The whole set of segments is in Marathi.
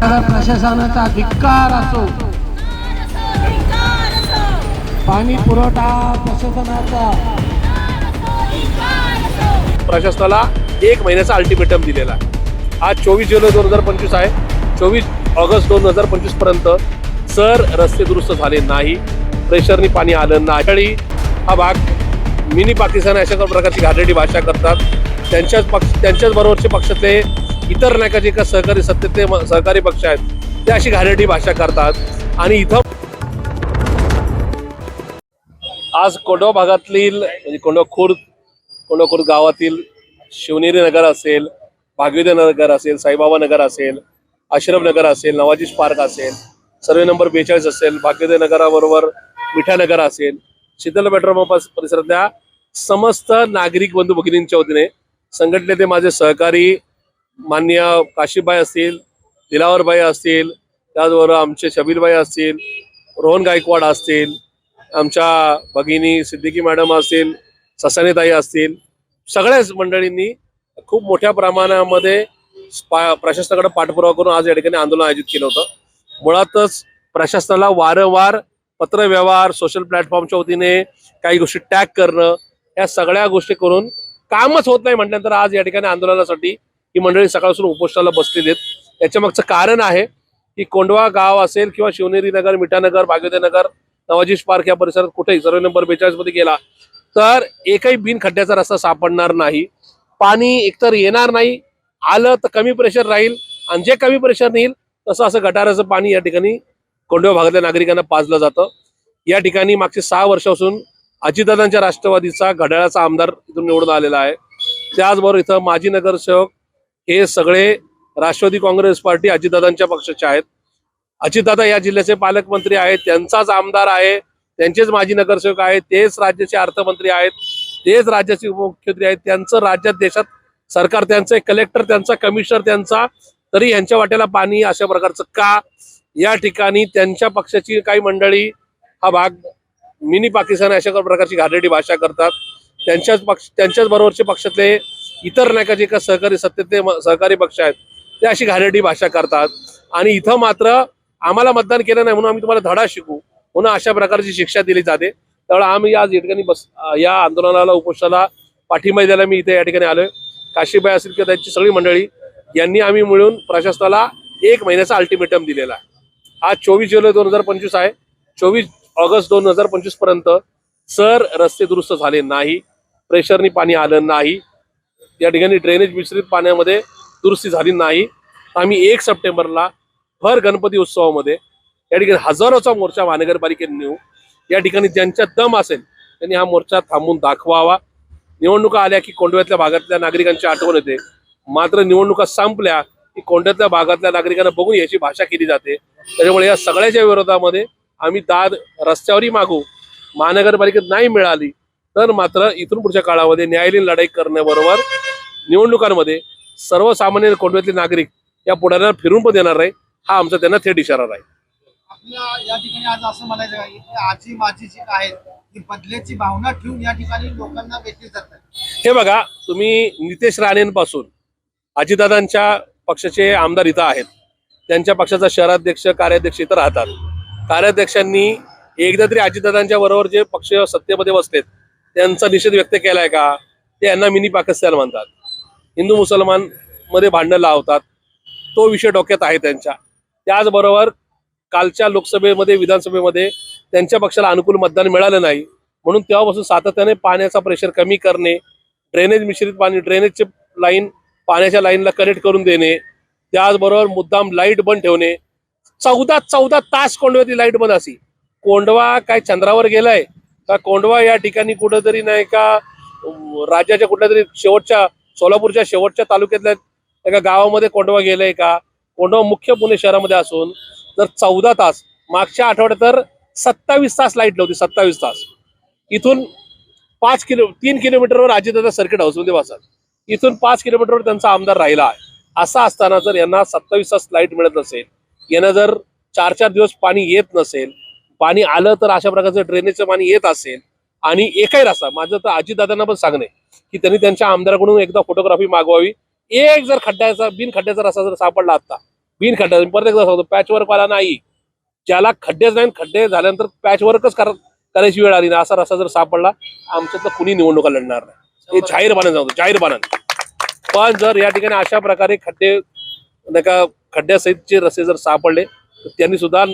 प्रशासनाचा धिक्कार असो. पाणी पुरवठा प्रशासनाचा. प्रशासनाला एक महिन्याचा अल्टिमेटम दिलेला आहे. आज चोवीस जुलै दोन हजार पंचवीस आहे. चोवीस ऑगस्ट दोन हजार पंचवीसपर्यंत सर रस्ते दुरुस्त झाले नाही. प्रेशरनी पाणी आलं नाही. हा भाग मिनी पाकिस्तान अशा प्रकारची घाणेरडी भाषा करतात. त्यांच्याच पक्ष त्यांच्याच बरोबरचे पक्षातले इतर नायकाचे का सहकारी सत्तेचे सहकारी पक्ष आहेत ते अशी घाणेरडी भाषा करतात. आणि इथं आज कोंडवा भागातील म्हणजे कोंडवा खुर्द कोंडवा खुर्द गावातील शिवनेरी नगर असेल भागविदे नगर असेल साईबाबा नगर असेल आश्रम नगर असेल नवाजीश पार्क असेल सर्वे नंबर बेचाळीस असेल भाग्योदय नगराबरोबर मिठा नगर असेल शीतल पेट्रोल पंप परिसरातल्या समस्त नागरिक बंधू भगिनींच्या वतीने संघटनेचे ते माझे सहकारी मान्य काशीबाई असतील दिलावरबाई असतील त्याचबरोबर आमचे शबीरबाई असतील रोहन गायकवाड असतील आमच्या भगिनी सिद्दीकी मॅडम असतील ससानीताई असतील सगळ्याच मंडळींनी खूप मोठ्या प्रमाणामध्ये प्रशासनाकडे पाठपुरावा करून आज या ठिकाणी आंदोलन आयोजित केलं होतं. मुळातच प्रशासनाला वारंवार पत्रव्यवहार सोशल प्लॅटफॉर्मच्या वतीने काही गोष्टी टॅग करणं या सगळ्या गोष्टी करून कामच होत नाही म्हटल्यानंतर आज या ठिकाणी आंदोलनासाठी ही मंडळी सकाळपासून उपोषणाला बसलेली आहेत. याच्या मागचं कारण आहे की कोंडवा गाव असेल किंवा शिवनेरी नगर मिठानगर भाग्योदयनगर नवाजीश पार्क या परिसरात कुठेही सर्व नंबर बेचाळीसमध्ये गेला तर एकही बिन खड्ड्याचा रस्ता सापडणार नाही. पाणी एकतर येणार नाही आलं तर कमी प्रेशर राहील आणि जे कमी प्रेशर येईल तसं असं गटाराचं पाणी या ठिकाणी कोंडवा भागातल्या नागरिकांना पाजलं जातं. या ठिकाणी मागचे सहा वर्षापासून अजितदादांच्या राष्ट्रवादीचा घड्याळाचा आमदार इथून निवडून आलेला आहे. त्याचबरोबर इथं माजी नगरसेवक हे सगळे राष्ट्रवादी काँग्रेस पार्टी अजितदादांच्या पक्षाचे आहेत. अजितदादा या जिल्ह्याचे पालकमंत्री आहेत त्यांचाच आमदार आहे त्यांचेच माजी नगरसेवक आहेत तेच राज्याचे अर्थमंत्री आहेत तेच राज्याचे उपमुख्यमंत्री आहेत त्यांचं राज्यात देशात सरकार त्यांचं कलेक्टर त्यांचा कमिशनर त्यांचा तरी यांच्या वाट्याला पाणी अशा प्रकारचं का? या ठिकाणी त्यांच्या पक्षाची काही मंडळी हा भाग मिनी पाकिस्तान अशा प्रकारची घाणेरडी भाषा करतात. त्यांच्याच पक्ष त्यांच्याच बरोबरचे पक्षातले इतर नाही का सहकारी सत्तेतले सहकारी पक्ष आहेत ते अशी घाणेरडी भाषा करतात. आणि इथं मात्र आम्हाला मतदान केलं नाही म्हणून आम्ही तुम्हाला धडा शिकू म्हणून अशा प्रकारची शिक्षा दिली जाते. त्यामुळे आम्ही आज या ठिकाणी बस या आंदोलनाला उपोषणाला पाठिंबा द्यायला मी इथे या ठिकाणी आलोय. काशीबाई असेल किंवा त्यांची सगळी मंडळी यांनी आम्ही मिळून प्रशासनाला एक महिन्याचा अल्टिमेटम दिलेला आहे. आज चोवीस जुलै दोन हजार पंचवीस आहे. चोवीस ऑगस्ट दोन हजार पंचवीसपर्यंत सर रस्ते दुरुस्त झाले नाही प्रेशरनी पाणी आलं नाही या ठिकाणी ड्रेनेज मिश्रित पाण्यामध्ये दुरुस्ती झाली नाही. आम्ही एक सप्टेंबरला भर गणपती उत्सवामध्ये या ठिकाणी हजारोचा मोर्चा महानगरपालिकेने नेऊ. या ठिकाणी ज्यांच्या दम असेल त्यांनी हा मोर्चा थांबून दाखवावा. निवडणुका आल्या की कोंडव्यातल्या भागातल्या नागरिकांची आठवण येते. मात्र निवडणुका संपल्या की कोंड्यातल्या भागातल्या नागरिकांना बघून याची भाषा केली जाते. त्याच्यामुळे या सगळ्याच्या विरोधामध्ये आम्ही दाद रस्त्यावरही मागू. महानगरपालिकेत नाही मिळाली तर मात्र इथून पुढच्या काळामध्ये न्यायालयीन लढाई करण्याबरोबर निवडणुकांमध्ये सर्वसामान्य कोंडव्यातले नागरिक या पुढाऱ्यांना फिरून पण देणार नाही हा आमचा त्यांना थेट इशारा राहील. आपल्या या ठिकाणी आज असं म्हणायचं आहे की आजी माजी जी आहेत ती बदल्याची भावना ठेवून या ठिकाणी लोकांना वेचली जातात हे बघा तुम्ही नितेश राणेंपासून अजितदादांच्या पक्षाचे आमदार इथं आहेत. त्यांच्या पक्षाचा शहराध्यक्ष कार्याध्यक्ष इथं राहतात. कार्याध्यक्षांनी एकदा तरी अजितदादांच्या बरोबर जे पक्ष सत्तेमध्ये बसलेत त्यांचा निषेध व्यक्त केलाय का? ते यांना मिनी पाकिस्तान म्हणतात. हिंदू मुसलमानमध्ये भांडणं लावतात. तो विषय डोक्यात आहे त्यांच्या. त्याचबरोबर कालच्या लोकसभेमध्ये विधानसभेमध्ये त्यांच्या पक्षाला अनुकूल मतदान मिळालं नाही. म्हणून तेव्हापासून सातत्याने पाण्याचा प्रेशर कमी करणे ड्रेनेज मिश्रित पाणी ड्रेनेजचे लाईन पाण्याच्या लाईनला कनेक्ट करून देणे त्याचबरोबर मुद्दाम लाइट बंद ठेवणे. चौदा चौदा तास कोंडव्याची लाइट बंद असी कोंडवा काय चंद्रावर गेलाय? का कोंडवा या ठिकाणी कुठंतरी नाही का राज्याच्या कुठल्या तरी शेवटच्या सोलापूरच्या शेवटच्या तालुक्यातल्या एका गावामध्ये कोंडवा गेलंय का? कोंडवा मुख्य पुणे शहरामध्ये असून जर चौदा तास मागच्या आठवड्यात तर सत्तावीस तास लाइट नव्हती सत्तावीस तास. इथून पाच किलो तीन किलोमीटरवर अजितदादा सर्किट हाऊसमध्ये बसतात इथून पाच किलोमीटरवर त्यांचा आमदार राहिला आहे. असा असताना जर यांना सत्तावीस तास लाइट मिळत नसेल यांना जर चार चार दिवस पाणी येत नसेल पाणी आलं तर अशा प्रकारचं ड्रेनेजचं पाणी येत असेल आणि एकही रस्ता माझं तर अजितदादांना पण सांगणे की त्यांनी त्यांच्या आमदाराकडून एकदा फोटोग्राफी मागवावी. एक जर खड्ड्याचा बिन खड्ड्याचा रस्ता जर सापडला असता बिन खड्डा परत एकदा सांगतो पॅचवर्क वाला नाही. ज्याला खड्डेच नाही खड्डे झाल्यानंतर पॅचवर्कच कर करायची वेळ आली ना असा रस्ता जर सापडला आमच्यातलं कुणी निवडणुका लढणार नाही. हे जाहीरपणे सांगतो जाहीरपणाने पण जर या ठिकाणी अशा प्रकारे खड्डे नाही का खड्ड्यासहितचे रस्ते जर सापडले तर त्यांनी सुद्धा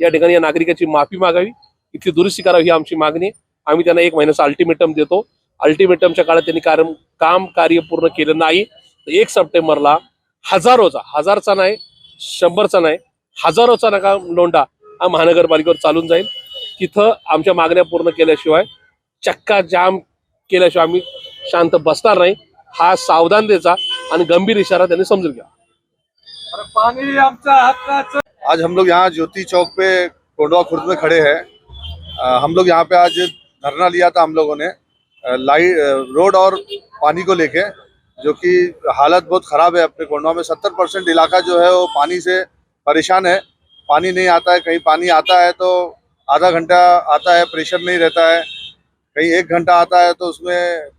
या ठिकाणी या नागरिकाची माफी मागावी. इथली दुरुस्ती करावी ही आमची मागणी आहे. आम्ही त्यांना एक महिन्याचा अल्टिमेटम देतो. अल्टिमेटमच्या काळात त्यांनी कार्य काम कार्य पूर्ण केलं नाही. तर एक सप्टेंबरला हजारोचा हजारचा नाही शंभरचा नाही हजारोचा नका लोंढा हा महानगरपालिकेवर चालून जाईल. तिथं आमच्या मागण्या पूर्ण केल्याशिवाय चक्का जाम केल्याशिवाय आम्ही शांत बसणार नाही. हा सावधानतेचा आणि गंभीर इशारा त्यांनी समजून घ्या आज हम लोग यहाँ ज्योति चौक पे कोंडवा खुर्द में खड़े हैं। हम लोग यहाँ पे आज धरना लिया था हम लोगों ने। लाइट रोड और पानी को लेके, जो कि हालत बहुत ख़राब है अपने कोंडवा में। सत्तर परसेंट इलाका जो है वो पानी से परेशान है। पानी नहीं आता है, कहीं पानी आता है तो आधा घंटा आता है, प्रेशर नहीं रहता है। कहीं एक घंटा आता है तो उसमें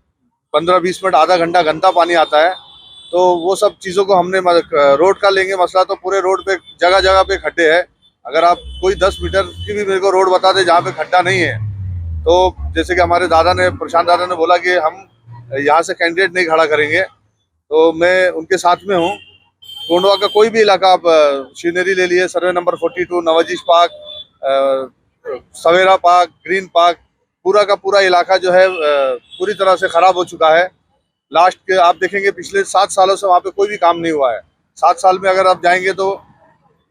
पंद्रह बीस मिनट, आधा घंटा घंटा पानी आता है। तो वो सब चीज़ों को हमने रोड का लेंगे मसला तो पूरे रोड पे जगह जगह पे खड्डे हैं। अगर आप कोई दस मीटर की भी मेरे को रोड बता दे जहाँ पे खड्डा नहीं है तो जैसे कि हमारे दादा ने, प्रशांत दादा ने बोला कि हम यहाँ से कैंडिडेट नहीं खड़ा करेंगे। तो मैं उनके साथ में हूँ। कोंडवा का कोई भी इलाका आप सीनरी ले लिए, survey number forty two, Nawazish park Savera park, green park, पूरा का पूरा इलाका जो है पूरी तरह से ख़राब हो चुका है। लास्ट के आप देखेंगे, पिछले सात सालों से वहाँ पे कोई भी काम नहीं हुआ है। सात साल में अगर आप जाएँगे तो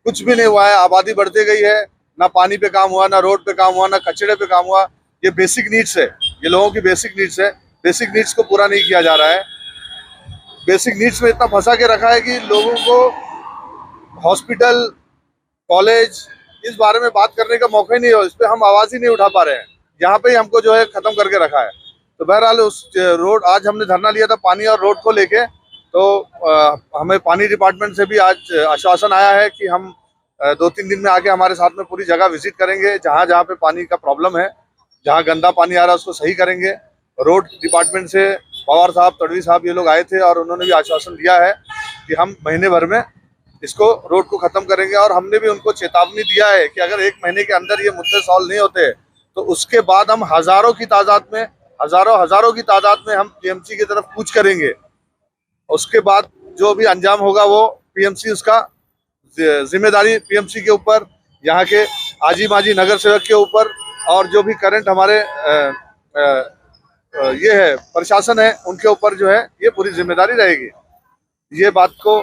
कुछ भी नहीं हुआ है। आबादी बढ़ती गई है। ना पानी पे काम हुआ, ना रोड पे काम हुआ, ना कचड़े पे काम हुआ। ये बेसिक नीड्स है। ये लोगों की बेसिक नीड्स है। बेसिक नीड्स को पूरा नहीं किया जा रहा है। बेसिक नीड्स में इतना फंसा के रखा है कि लोगों को हॉस्पिटल कॉलेज इस बारे में बात करने का मौका ही नहीं हो इस पर हम आवाज़ ही नहीं उठा पा रहे हैं। यहाँ पे ही हमको जो है ख़त्म करके रखा है। तो बहरहाल उस रोड आज हमने धरना लिया था पानी और रोड को लेके। तो अ, हमें पानी डिपार्टमेंट से भी आज आश्वासन आया है कि हम दो तीन दिन में आके हमारे साथ में पूरी जगह विज़िट करेंगे जहाँ जहाँ पे पानी का प्रॉब्लम है। जहाँ गंदा पानी आ रहा है, उसको सही करेंगे। रोड डिपार्टमेंट से पवार साहब, तड़वी साहब ये लोग आए थे और उन्होंने भी आश्वासन दिया है कि हम महीने भर में इसको रोड को खत्म करेंगे और हमने भी उनको चेतावनी दिया है कि अगर एक महीने के अंदर ये मुद्दे सॉल्व नहीं होते तो उसके बाद हम हज़ारों की तादाद में, हज़ारों हज़ारों की तादाद में हम पीएमसी की तरफ़ कूच करेंगे। उसके बाद जो भी अंजाम होगा, वो पीएमसी उसका ज़िम्मेदारी पीएमसी के ऊपर, यहाँ के आजी माजी नगर सेवक के ऊपर और जो भी करंट हमारे अ, अ, अ, ये है प्रशासन है उनके ऊपर जो है ये पूरी ज़िम्मेदारी रहेगी। ये बात को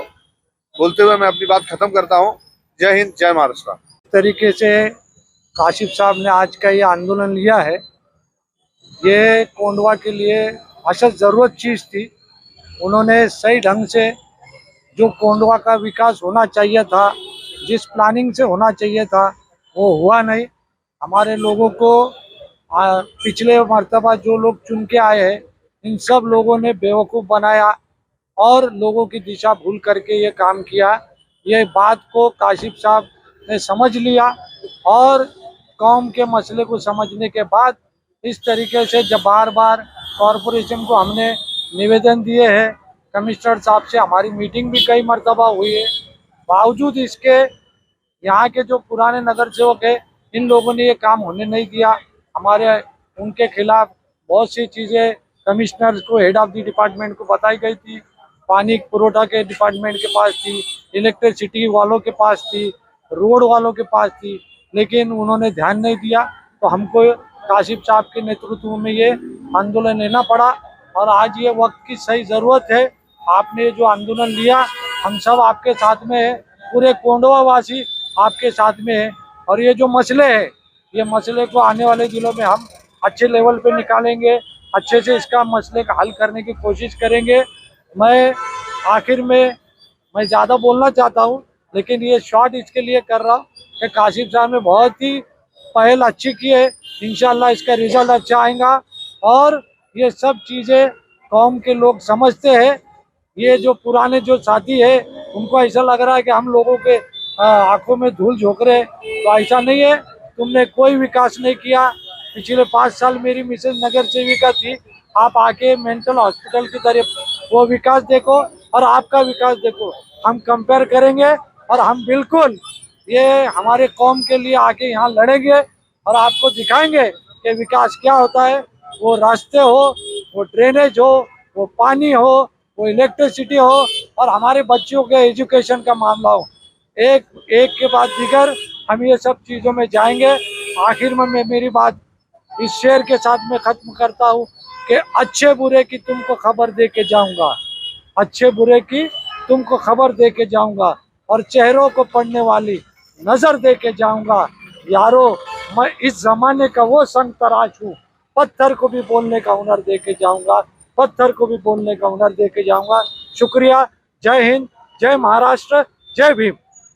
बोलते हुए मैं अपनी बात खत्म करता हूँ। जय हिंद जय महाराष्ट्र। तरीके से काशिफ साहब ने आज का ये आंदोलन लिया है। ये कोंडवा के लिए अशद ज़रूरत चीज़ थी। उन्होंने सही ढंग से जो कोंडवा का विकास होना चाहिए था जिस प्लानिंग से होना चाहिए था वो हुआ नहीं। हमारे लोगों को आ, पिछले मरतबा जो लोग चुन के आए हैं इन सब लोगों ने बेवकूफ़ बनाया और लोगों की दिशा भूल करके ये काम किया। ये बात को काशिफ साहब ने समझ लिया और कौम के मसले को समझने के बाद इस तरीके से जब बार बार कॉरपोरेशन को हमने निवेदन दिए हैं कमिश्नर साहब से हमारी मीटिंग भी कई मरतबा हुई है। बावजूद इसके यहाँ के जो पुराने नगर सेवक है इन लोगों ने ये काम होने नहीं दिया। हमारे, उनके खिलाफ बहुत सी चीज़ें कमिश्नर को हेड ऑफ़ द डिपार्टमेंट को बताई गई थी। पानी पुरोठा के डिपार्टमेंट के पास थी इलेक्ट्रिसिटी वालों के पास थी रोड वालों के पास थी, लेकिन उन्होंने ध्यान नहीं दिया। तो हमको काशिफ साहब के नेतृत्व में ये आंदोलन लेना पड़ा और आज ये वक्त की सही ज़रूरत है। आपने जो आंदोलन लिया, हम सब आपके साथ में है। पूरे कोंडवा वासी आपके साथ में है। और ये जो मसले हैं, ये मसले को आने वाले दिनों में हम अच्छे लेवल पे निकालेंगे, अच्छे से इसका मसले का हल करने की कोशिश करेंगे। मैं आखिर में, मैं ज़्यादा बोलना चाहता हूँ, लेकिन ये शॉर्ट इसके लिए कर रहा हूँ कि काशिफ साहब ने बहुत ही पहल अच्छी की है। इंशाल्लाह इसका रिज़ल्ट अच्छा आएगा और ये सब चीज़ें कौम के लोग समझते हैं। ये जो पुराने जो साथी है, उनको ऐसा लग रहा है कि हम लोगों के आँखों में धूल झोंक रहे तो ऐसा नहीं है। तुमने कोई विकास नहीं किया। पिछले पाँच साल मेरी मिसेज नगर सेविका थी। आप आके मेंटल हॉस्पिटल की तरफ़, वो विकास देखो और आपका विकास देखो। हम कंपेयर करेंगे और हम बिल्कुल ये हमारे कौम के लिए आके यहाँ लड़ेंगे और आपको दिखाएँगे कि विकास क्या होता है। वो रास्ते हो, वो ड्रेनेज हो, वो पानी हो, वो इलेक्ट्रिसिटी हो और हमारे बच्चों के एजुकेशन का मामला हो। एक एक के बाद दिगर हम ये सब चीज़ों में जाएँगे। आखिर में मैं मेरी बात इस शेर के साथ मैं खत्म करता हूँ कि अच्छे बुरे की तुमको खबर दे के जाऊँगा। अच्छे बुरे की तुमको खबर दे के जाऊँगा और चेहरों को पढ़ने वाली नज़र दे के जाऊँगा। यारो, मैं इस जमाने का वो संग तराश हूँ। पत्थर को भी बोलने का हुनर दे के जाऊँगा। पत्थर को भी बोलने का हुनर दे के जाऊँगा। शुक्रिया। जय हिंद। जय महाराष्ट्र। जय भीम।